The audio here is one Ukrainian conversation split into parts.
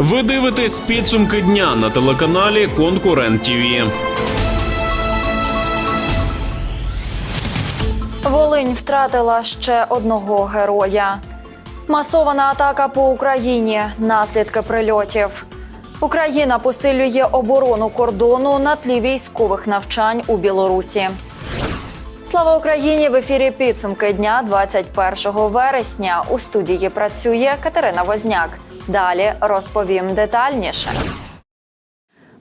Ви дивитесь підсумки дня на телеканалі Конкурент ТІВІ. Волинь втратила ще одного героя. Масована атака по Україні. Наслідки прильотів. Україна посилює оборону кордону на тлі військових навчань у Білорусі. Слава Україні! В ефірі підсумки дня 21 вересня. У студії працює Катерина Возняк. Далі розповім детальніше.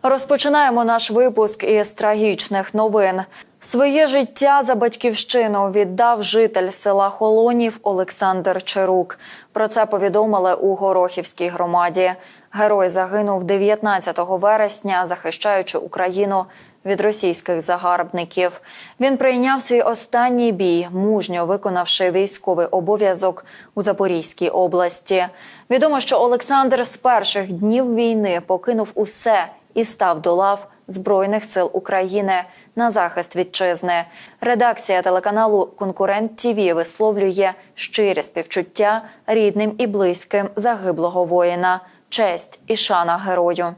Розпочинаємо наш випуск із трагічних новин. Своє життя за батьківщину віддав житель села Холонів Олександр Чарук. Про це повідомили у Горохівській громаді. Герой загинув 19 вересня, захищаючи Україну від російських загарбників. Він прийняв свій останній бій, мужньо виконавши військовий обов'язок у Запорізькій області. Відомо, що Олександр з перших днів війни покинув усе і став до лав Збройних сил України на захист вітчизни. Редакція телеканалу Конкурент ТІВІ висловлює щирі співчуття рідним і близьким загиблого воїна. Честь і шана герою.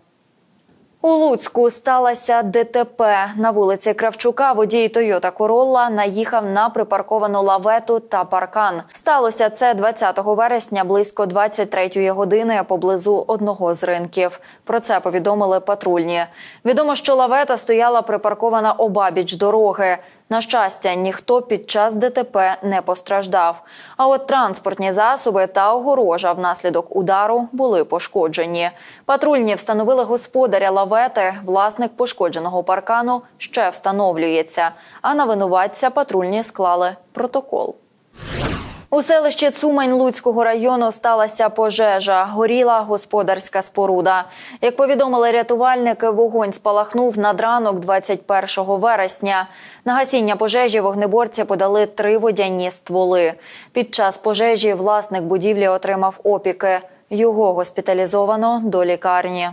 У Луцьку сталося ДТП. На вулиці Кравчука водій Тойота Королла наїхав на припарковану лавету та паркан. Сталося це 20 вересня близько 23 години поблизу одного з ринків. Про це повідомили патрульні. Відомо, що лавета стояла припаркована обабіч дороги. На щастя, ніхто під час ДТП не постраждав. А от транспортні засоби та огорожа внаслідок удару були пошкоджені. Патрульні встановили господаря лавети. Власник пошкодженого паркану ще встановлюється. А на винуватця патрульні склали протокол. У селищі Цумань Луцького району сталася пожежа. Горіла господарська споруда. Як повідомили рятувальники, вогонь спалахнув над ранок 21 вересня. На гасіння пожежі вогнеборці подали три водяні стволи. Під час пожежі власник будівлі отримав опіки. Його госпіталізовано до лікарні.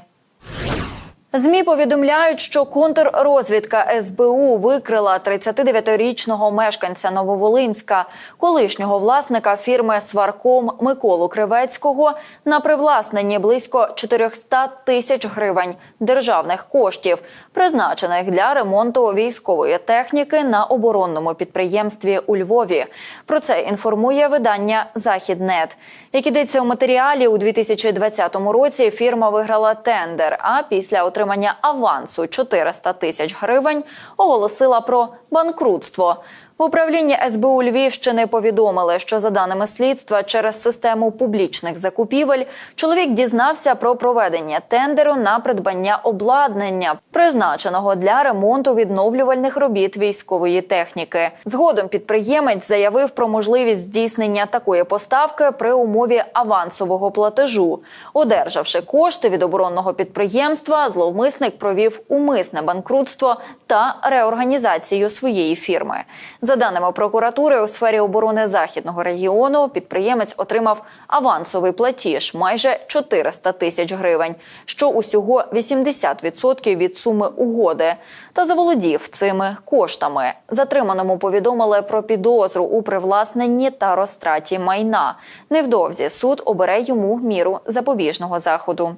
ЗМІ повідомляють, що контррозвідка СБУ викрила 39-річного мешканця Нововолинська, колишнього власника фірми Сварком Миколу Кривецького на привласненні близько 400 тисяч гривень державних коштів, призначених для ремонту військової техніки на оборонному підприємстві у Львові. Про це інформує видання Західнет. Як ідеться у матеріалі, у 2020 році фірма виграла тендер. А після отримання авансу 400 тисяч гривень оголосила про банкрутство. В управлінні СБУ Львівщини повідомили, що за даними слідства, через систему публічних закупівель чоловік дізнався про проведення тендеру на придбання обладнання, призначеного для ремонту відновлювальних робіт військової техніки. Згодом підприємець заявив про можливість здійснення такої поставки при умові авансового платежу. Одержавши кошти від оборонного підприємства, зловмисник провів умисне банкрутство та реорганізацію своєї фірми. За даними прокуратури, у сфері оборони західного регіону підприємець отримав авансовий платіж майже 400 тисяч гривень, що усього 80% від суми угоди, та заволодів цими коштами. Затриманому повідомили про підозру у привласненні та розтраті майна. Невдовзі суд обере йому міру запобіжного заходу.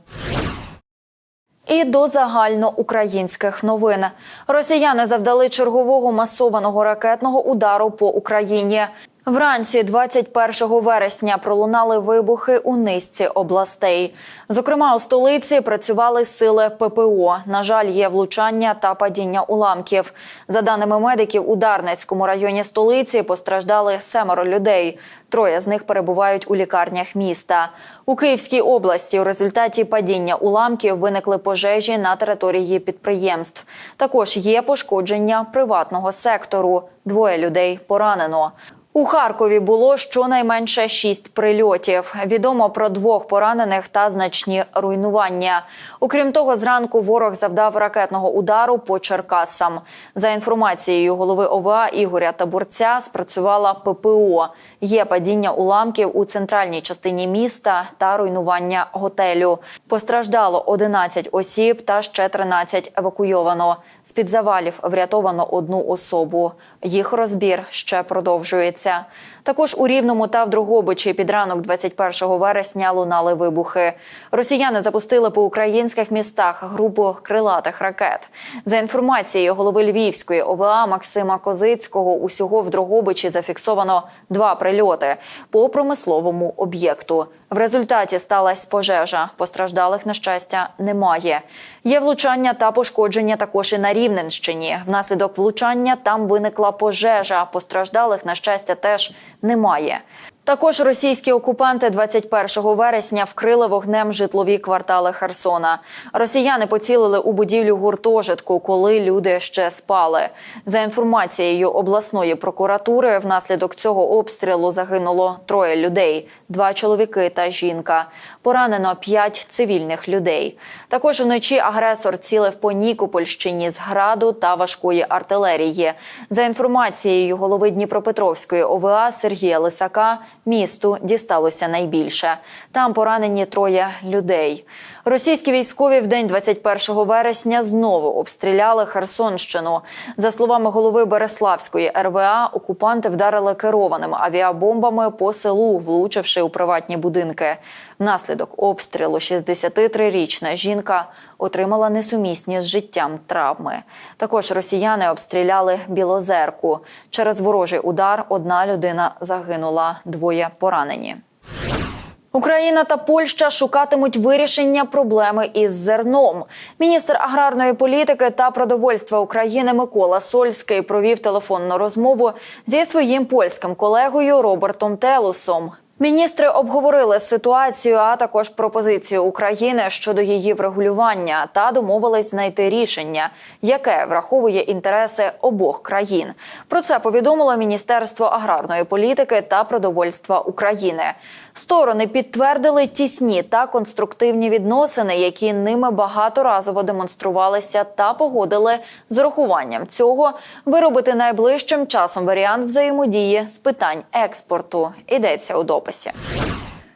І до загальноукраїнських новин росіяни завдали чергового масованого ракетного удару по Україні. Вранці 21 вересня пролунали вибухи у низці областей. Зокрема, у столиці працювали сили ППО. На жаль, є влучання та падіння уламків. За даними медиків, у Дарницькому районі столиці постраждали семеро людей. Троє з них перебувають у лікарнях міста. У Київській області у результаті падіння уламків виникли пожежі на території підприємств. Також є пошкодження приватного сектору. Двоє людей поранено. У Харкові було щонайменше шість прильотів. Відомо про двох поранених та значні руйнування. Окрім того, зранку ворог завдав ракетного удару по Черкасам. За інформацією голови ОВА Ігоря Табурця, спрацювала ППО. Є падіння уламків у центральній частині міста та руйнування готелю. Постраждало 11 осіб та ще 13 евакуйовано. З під завалів врятовано одну особу. Їх розбір ще продовжується. Також у Рівному та в Другобичі під ранок 21 вересня лунали вибухи. Росіяни запустили по українських містах групу крилатих ракет. За інформацією голови Львівської ОВА Максима Козицького, усього в Другобичі зафіксовано два прильоти по промисловому об'єкту. В результаті сталася пожежа. Постраждалих на щастя немає. Є влучання та пошкодження також і на Рівненщині. Внаслідок влучання там виникла пожежа. Постраждалих на щастя теж немає. Також російські окупанти 21 вересня вкрили вогнем житлові квартали Херсона. Росіяни поцілили у будівлю гуртожитку, коли люди ще спали. За інформацією обласної прокуратури, внаслідок цього обстрілу загинуло троє людей: два чоловіки та жінка. Поранено п'ять цивільних людей. Також уночі агресор цілив по Нікопольщині з граду та важкої артилерії. За інформацією голови Дніпропетровської ОВА Сергія Лисака, місту дісталося найбільше. Там поранені троє людей. Російські військові в день 21 вересня знову обстріляли Херсонщину. За словами голови Береславської РВА, окупанти вдарили керованими авіабомбами по селу, влучивши у приватні будинки. Внаслідок обстрілу 63-річна жінка отримала несумісні з життям травми. Також росіяни обстріляли Білозерку. Через ворожий удар одна людина загинула, двоє поранені. Україна та Польща шукатимуть вирішення проблеми із зерном. Міністр аграрної політики та продовольства України Микола Сольський провів телефонну розмову зі своїм польським колегою Робертом Телусом. Міністри обговорили ситуацію, а також пропозицію України щодо її врегулювання та домовились знайти рішення, яке враховує інтереси обох країн. Про це повідомило Міністерство аграрної політики та продовольства України. Сторони підтвердили тісні та конструктивні відносини, які ними багаторазово демонструвалися, та погодили з урахуванням цього виробити найближчим часом варіант взаємодії з питань експорту. Йдеться у дописі.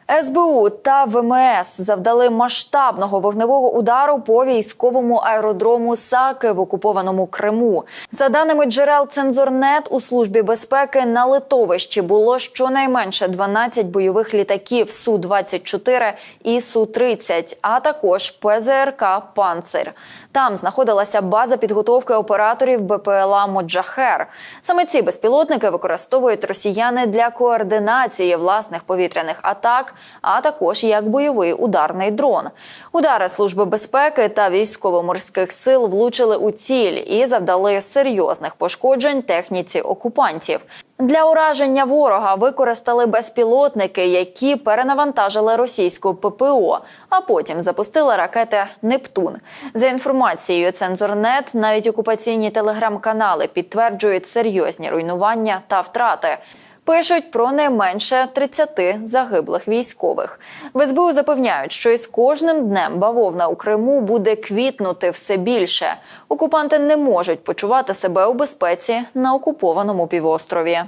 СБУ та ВМС завдали масштабного вогневого удару по військовому аеродрому Саки в окупованому Криму. За даними джерел Цензорнет, у службі безпеки на литовищі було щонайменше 12 бойових літаків су 24 і су 30 а також ПЗРК Панцир. Там знаходилася база підготовки операторів БПЛА Моджахер. Саме ці безпілотники використовують росіяни для координації власних повітряних атак а також як бойовий ударний дрон. Удари служби безпеки та військово-морських сил влучили у ціль і завдали серйозних пошкоджень техніці окупантів. Для ураження ворога використали безпілотники, які перенавантажили російську ППО, а потім запустили ракети Нептун. За інформацією Цензорнет, навіть окупаційні телеграм-канали підтверджують серйозні руйнування та втрати. Пишуть про не менше 30 загиблих військових. В СБУ запевняють, що із кожним днем бавовна у Криму буде квітнути все більше. Окупанти не можуть почувати себе у безпеці на окупованому півострові.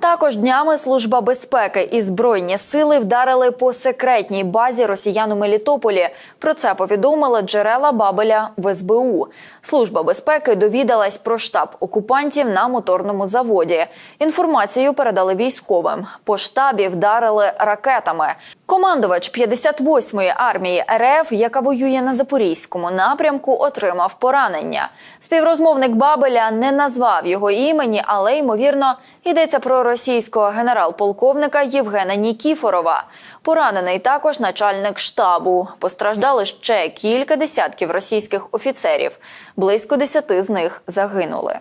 Також днями служба безпеки і збройні сили вдарили по секретній базі росіян у Мелітополі. Про це повідомили джерела Бабеля в СБУ. Служба безпеки довідалась про штаб окупантів на моторному заводі. Інформацію передали військовим. По штабі вдарили ракетами. Командувач 58-ї армії РФ, яка воює на запорізькому напрямку, отримав поранення. Співрозмовник Бабеля не назвав його імені, але ймовірно йдеться про російського генерал-полковника Євгена Нікіфорова. Поранений також начальник штабу. Постраждали ще кілька десятків російських офіцерів. Близько десяти з них загинули.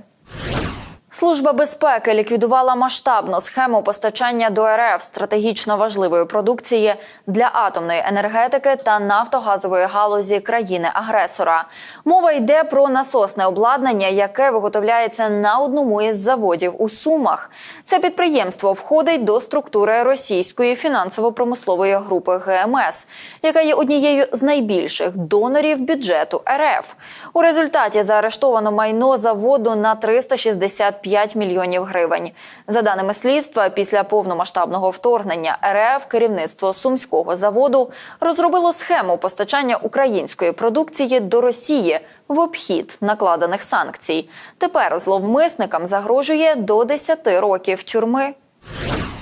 Служба безпеки ліквідувала масштабну схему постачання до РФ стратегічно важливої продукції для атомної енергетики та нафтогазової галузі країни-агресора. Мова йде про насосне обладнання, яке виготовляється на одному із заводів у Сумах. Це підприємство входить до структури російської фінансово-промислової групи ГМС, яка є однією з найбільших донорів бюджету РФ. У результаті заарештовано майно заводу на 360 55 мільйонів гривень. За даними слідства, після повномасштабного вторгнення РФ керівництво сумського заводу розробило схему постачання української продукції до Росії в обхід накладених санкцій. Тепер зловмисникам загрожує до 10 років тюрми.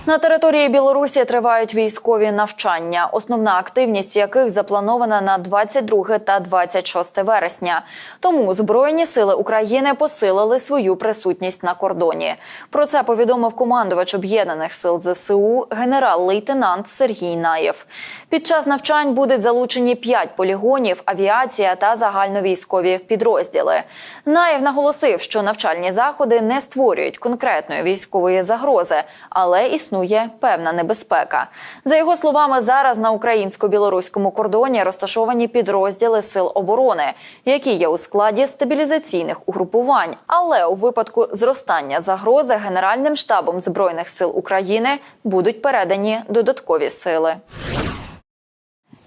На території Білорусі тривають військові навчання, основна активність яких запланована на 22 та 26 вересня. Тому Збройні сили України посилили свою присутність на кордоні. Про це повідомив командувач об'єднаних сил ЗСУ генерал-лейтенант Сергій Наєв. Під час навчань будуть залучені 5 полігонів, авіація та загальновійськові підрозділи. Наєв наголосив, що навчальні заходи не створюють конкретної військової загрози, але існує певна небезпека. За його словами, зараз на українсько-білоруському кордоні розташовані підрозділи сил оборони, які є у складі стабілізаційних угрупувань. Але у випадку зростання загрози Генеральним штабом збройних сил України будуть передані додаткові сили.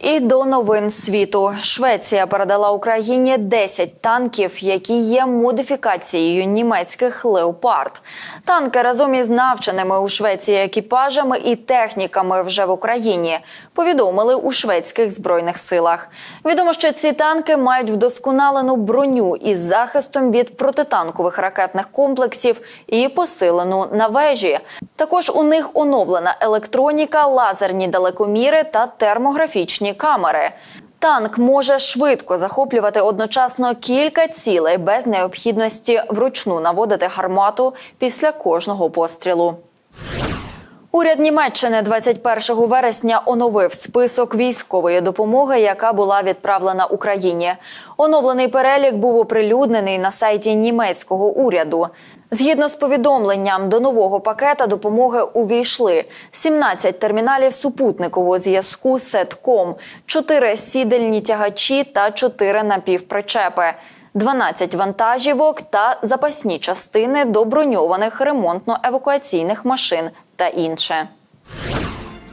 І до новин світу Швеція передала Україні 10 танків, які є модифікацією німецьких леопард. Танки разом із навченими у Швеції екіпажами і техніками вже в Україні повідомили у шведських збройних силах. Відомо, що ці танки мають вдосконалену броню із захистом від протитанкових ракетних комплексів і посилену на вежі. Також у них оновлена електроніка, лазерні далекоміри та термографічні камери. Танк може швидко захоплювати одночасно кілька цілей без необхідності вручну наводити гармату після кожного пострілу. Уряд Німеччини 21 вересня оновив список військової допомоги, яка була відправлена Україні. Оновлений перелік був оприлюднений на сайті німецького уряду. Згідно з повідомленням, до нового пакета допомоги увійшли 17 терміналів супутникового зв'язку Сетком, 4 сідельні тягачі та 4 напівпричепи. 12 вантажівок та запасні частини до броньованих ремонтно-евакуаційних машин та інше.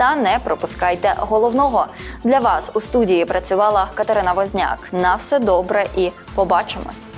та не пропускайте головного. Для вас у студії працювала Катерина Возняк. На все добре і побачимось.